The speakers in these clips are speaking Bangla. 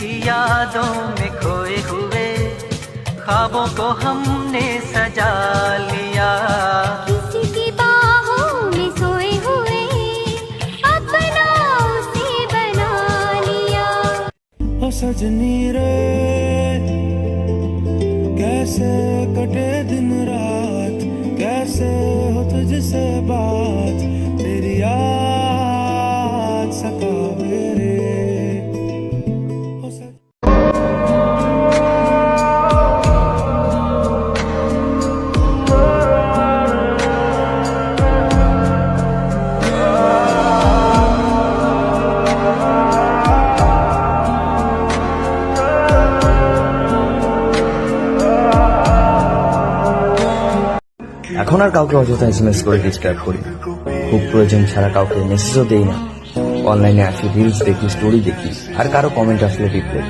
की यादों में खोए हुए ख्वाबों को हमने सजा लिया। किसी की बाहों में सोए हुए अपना उसे बना लिया। ओ सजनी रे कैसे कटे दिन रात कैसे हो तुझसे এখন আর কাউকে অযথা এসএমএস করে ডিস্টার্ব করি। খুব প্রয়োজন ছাড়া কাউকে মেসেজও দেই না অনলাইনে আসি রিলস দেখি স্টোরি দেখি, আর কারও কমেন্ট আসলে রিপ্লাই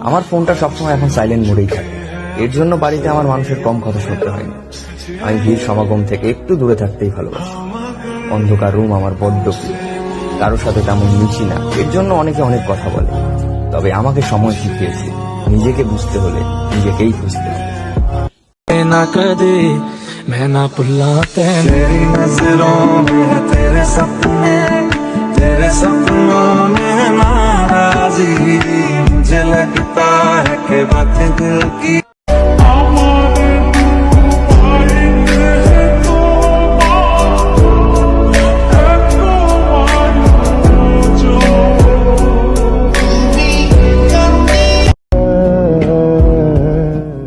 আমার ফোনটা সবসময় এখন সাইলেন্ট মোডেই থাকে এর জন্য বাড়িতে আমার মানুষের কম কথা শুনতে হয় না আমি ভিড় সমাগম থেকে একটু দূরে থাকতেই ভালোবাসি অন্ধকার রুম আমার বড্ড প্রিয় কারোর সাথে তেমন মিশি না এর জন্য অনেকে অনেক কথা বলে তবে আমাকে সময় শিখিয়েছে নিজেকে বুঝতে হলে নিজেকেই খুঁজতে হবে ना कदे मैं ना भुला तेरी नजरों में है तेरे सपने तेरे सपनों मुझे लगता है कि बातें दिल की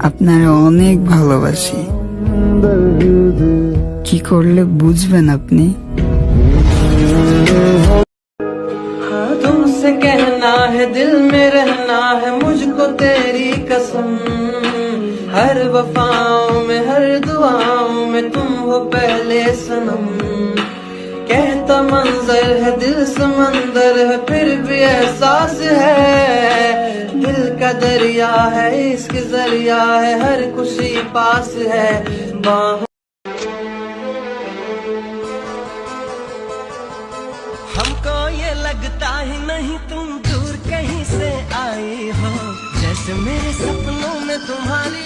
আপনারে অনেক ভালোবাসি কি করলে বুঝবেন আপনি हाँ तुमसे कहना है, दिल में रहना है, मुझको तेरी कसम। हर वफाओं में, हर दुआओं में तुम हो पहले सनम। कहता मंजर है, दिल समंदर है, फिर भी एहसास है। दिल का दरिया है इसके ज़रिया है, हर खुशी पास है। बाहों लगता ही नहीं तुम दूर कहीं से आई हो। जैसे मेरे सपनों में तुम्हारी